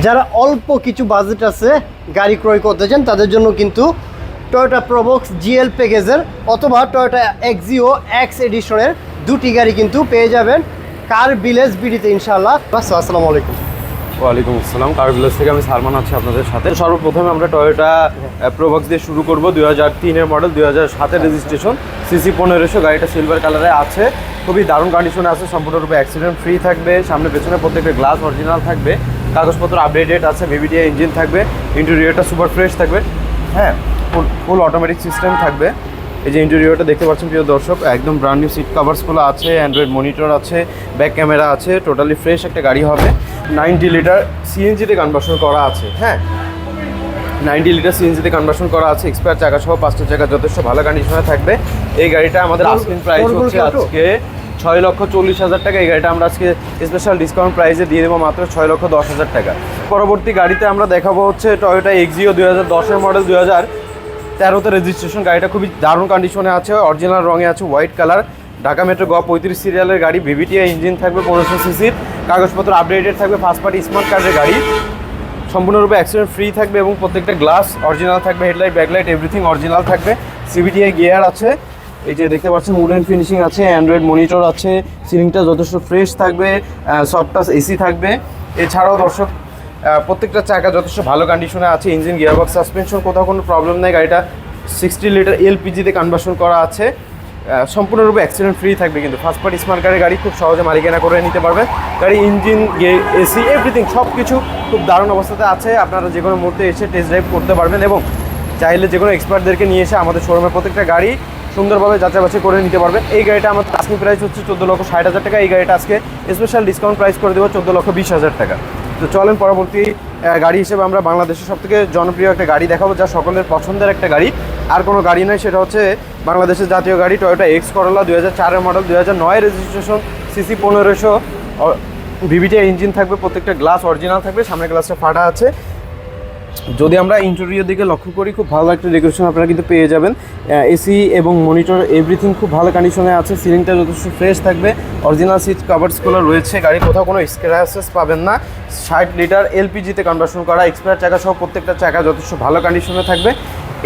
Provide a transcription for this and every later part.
যারা অল্প কিছু বাজেট আছে গাড়ি ক্রয় করতে চান, তাদের জন্য কিন্তু টয়োটা প্রবক্স জিএল প্যাকেজের অথবা টয়োটা এক্সিও এক্স এডিশনের দুটি গাড়ি কিন্তু পেয়ে যাবেন। কার ভিলেজ বিডিতে ইনশাআল্লাহ। আসসালামু আলাইকুম। ওয়ালাইকুম আসসালাম। কার ভিলেজ থেকে আমি সালমান আছি আপনাদের সাথে। সর্বপ্রথমে আমরা টয়োটা প্রোবক্স দিয়ে শুরু করব। দুই হাজার তিনের মডেল দুই হাজার সাতের রেজিস্ট্রেশন সিসি পনেরোশো গাড়িটা সিলভার কালারে আছে। খুবই দারুণ কন্ডিশনে আছে। সম্পূর্ণরূপে অ্যাক্সিডেন্ট ফ্রি থাকবে। সামনে পেছনে প্রত্যেকটা গ্লাস অরিজিনাল থাকবে। কাগজপত্র আপডেটেড আছে ভিভিডিআই ইঞ্জিন থাকবে ইন্টেরিয়রটা সুপার ফ্রেশ থাকবে হ্যাঁ ফুল ফুল অটোমেটিক সিস্টেম থাকবে। এই যে ইন্টেরিয়রটা দেখতে পাচ্ছেন প্রিয় দর্শক একদম ব্র্যান্ড নিউ সিট কাভার্সগুলো আছে অ্যান্ড্রয়েড মনিটর আছে ব্যাক ক্যামেরা আছে টোটালি ফ্রেশ একটা গাড়ি হবে। নাইনটি লিটার সিএনজিতে কনভার্সন করা আছে হ্যাঁ। নাইনটি লিটার সিএনজিতে কনভার্সন করা আছে এক্সপায়ার চাকা সহ পাঁচটা চাকা যথেষ্ট ভালো কন্ডিশনে থাকবে। এই গাড়িটা আমাদের আস্কিং প্রাইস হচ্ছে আজকে ছয় লক্ষ চল্লিশ হাজার টাকা। এই গাড়িটা আমরা আজকে স্পেশাল ডিসকাউন্ট প্রাইসে দিয়ে দেবো মাত্র ছয় লক্ষ দশ হাজার টাকা। পরবর্তী গাড়িতে আমরা দেখাবো হচ্ছে টয়োটা এক্সিও দুই হাজার দশের মডেল দুই হাজার তেরোতে রেজিস্ট্রেশন গাড়িটা খুবই দারুণ কন্ডিশনে আছে অরিজিনাল রঙে আছে হোয়াইট কালার ঢাকা মেট্রো গ পঁয়ত্রিশ সিরিয়ালের গাড়ি ভিভিটিআই ইঞ্জিন থাকবে পনেরোশো সিসির কাগজপত্র আপডেটেড থাকবে ফার্স্ট পার্টি স্মার্ট কার্ডের গাড়ি। সম্পূর্ণরূপে অ্যাক্সিডেন্ট ফ্রি থাকবে এবং প্রত্যেকটা গ্লাস অরিজিনাল থাকবে হেডলাইট ব্যাকলাইট এভরিথিং অরিজিনাল থাকবে। সিবিটিআই গিয়ার আছে। এই যে দেখতে পাচ্ছেন উডেন ফিনিশিং আছে অ্যান্ড্রয়েড মনিটর আছে সিলিংটা যথেষ্ট ফ্রেশ থাকবে সফট টাচ এসি থাকবে। এছাড়াও দর্শক প্রত্যেকটা চাকা যথেষ্ট ভালো কন্ডিশনে আছে ইঞ্জিন গিয়ারবক্স সাসপেনশন কোথাও কোনো প্রবলেম নেই, গাড়িটা সিক্সটি লিটার এলপিজিতে কনভার্সন করা আছে। সম্পূর্ণরূপে অ্যাক্সিডেন্ট ফ্রি থাকবে কিন্তু ফার্স্ট পার্টি স্মার্ট কারের গাড়ি খুব সহজে মালিকানা করে নিতে পারবে। গাড়ি ইঞ্জিন এসি এভরিথিং সব কিছু খুব দারুণ অবস্থাতে আছে, আপনারা যে কোনো মুহূর্তে এসে টেস্ট ড্রাইভ করতে পারবেন এবং চাইলে যে কোনো এক্সপার্টদেরকে নিয়ে এসে আমাদের শোরুমের প্রত্যেকটা গাড়ি সুন্দরভাবে যাচাই বাছাই করে নিতে পারবেন এই গাড়িটা আমার আজকে প্রাইস হচ্ছে চোদ্দ লক্ষ ষাট হাজার টাকা। এই গাড়িটা আজকে স্পেশাল ডিসকাউন্ট প্রাইস করে দেবো চোদ্দ লক্ষ বিশ হাজার টাকা। তো চলেন পরবর্তী গাড়ি হিসেবে আমরা বাংলাদেশের সব থেকে জনপ্রিয় একটা গাড়ি দেখাবো, যা সকলের পছন্দের একটা গাড়ি। আর কোনো গাড়ি নয়, সেটা হচ্ছে বাংলাদেশের জাতীয় গাড়ি টয়োটা এক্স করলা দুই হাজার চারের মডেল দুই হাজার নয় রেজিস্ট্রেশন সিসি পনেরোশো। ভিভিটিআই ইঞ্জিন থাকবে, প্রত্যেকটা গ্লাস অরিজিনাল থাকবে সামনের গ্লাসটা ফাটা আছে। যদি আমরা ইন্টেরিয়র দিকে লক্ষ্য করি, খুব ভালো একটা ডেকোরেশন আপনারা কিন্তু পেয়ে যাবেন। এসি এবং মনিটর এভরিথিং খুব ভালো কন্ডিশনে আছে সিলিংটা যথেষ্ট ফ্রেশ থাকবে। অরিজিনাল সিট কাভার্সগুলো রয়েছে, গাড়ি কোথাও কোনো স্ক্র্যাচেস পাবেন না। ষাট লিটার এলপিজিতে কনভার্সন করা এক্সপায়ার চাকা সহ প্রত্যেকটা চাকা যথেষ্ট ভালো কন্ডিশনে থাকবে।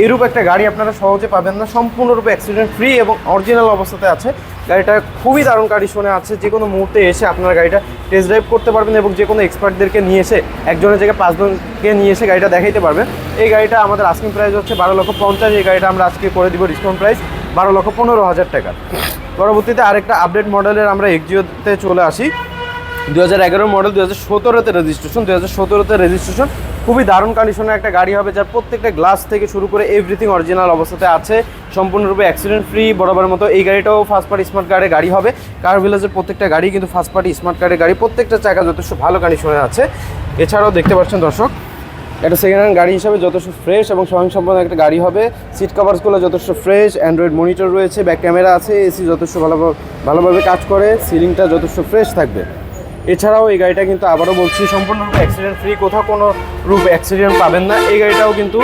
এরূপ একটা গাড়ি আপনারা সহজে পাবেন না। সম্পূর্ণরূপে অ্যাক্সিডেন্ট ফ্রি এবং অরিজিনাল অবস্থাতে আছে। গাড়িটা খুবই দারুণ কন্ডিশনে আছে। যে কোনো মুহূর্তে এসে আপনার গাড়িটা টেস্ট ড্রাইভ করতে পারবেন এবং যে কোনো এক্সপার্টদেরকে নিয়ে এসে একজনের জায়গায় পাঁচজনকে নিয়ে এসে গাড়িটা দেখাইতে পারবেন। এই গাড়িটা আমাদের আস্কিং প্রাইস হচ্ছে বারো লক্ষ পঞ্চাশ। এই গাড়িটা আমরা আজকে করে দিব ডিসকাউন্ট প্রাইস বারো লক্ষ পনেরো হাজার টাকা। পরবর্তীতে আরেকটা আপডেট মডেলের আমরা এক্সিওতে চলে আসি। দু হাজার এগারো মডেল দু হাজার সতেরোতে রেজিস্ট্রেশন দু হাজার সতেরোতে রেজিস্ট্রেশন খুবই দারুণ কন্ডিশনের একটা গাড়ি হবে যার প্রত্যেকটা গ্লাস থেকে শুরু করে এভরিথিং অরিজিনাল অবস্থাতে আছে। সম্পূর্ণরূপে অ্যাক্সিডেন্ট ফ্রি বরাবর মতো এই গাড়িটাও ফার্স্ট পার্টি স্মার্ট কার্ডের গাড়ি হবে। কার ভিলেজের প্রত্যেকটা গাড়ি কিন্তু ফার্স্ট পার্টি স্মার্ট কার্ডের গাড়ি। প্রত্যেকটা চাকা যথেষ্ট ভালো কন্ডিশনে আছে। এছাড়াও দেখতে পাচ্ছেন দর্শক একটা সেকেন্ড হ্যান্ড গাড়ি হিসাবে যথেষ্ট ফ্রেশ এবং স্বয়ংসম্পন্ন একটা গাড়ি হবে। সিট কভার্সগুলো যথেষ্ট ফ্রেশ অ্যান্ড্রয়েড মনিটর রয়েছে ব্যাক ক্যামেরা আছে এসি যথেষ্ট ভালোভাবে ভালোভাবে কাজ করে সিলিংটা যথেষ্ট ফ্রেশ থাকবে। এছাড়াও এই গাড়িটা কিন্তু আবারও বলছি সম্পূর্ণরূপে অ্যাক্সিডেন্ট ফ্রি কোথাও কোনো রূপ অ্যাক্সিডেন্ট পাবেন না। এই গাড়িটাও কিন্তু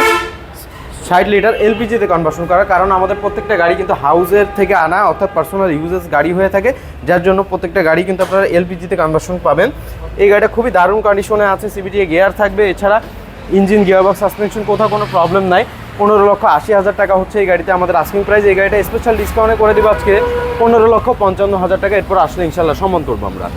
ষাট লিটার এলপিজিতে কনভার্সন করা, কারণ আমাদের প্রত্যেকটা গাড়ি কিন্তু হাউসের থেকে আনা, অর্থাৎ পার্সোনাল ইউজেস গাড়ি হয়ে থাকে, যার জন্য প্রত্যেকটা গাড়ি কিন্তু আপনারা এলপিজিতে কনভার্সন পাবেন। এই গাড়িটা খুবই দারুণ কন্ডিশনে আছে সিবিটি গিয়ার থাকবে, এছাড়া ইঞ্জিন গিয়ারবক্স সাসপেনশন কোথাও কোনো প্রবলেম নাই। পনেরো লক্ষ আশি হাজার টাকা হচ্ছে এই গাড়িতে আমাদের আস্কিং প্রাইস এই গাড়িটা স্পেশাল ডিসকাউন্টে করে দিব আজকে। পনেরো লক্ষ পঞ্চান্ন হাজার টাকা, এরপর আসলে ইনশাল্লাহ সম্মান করব আমরা।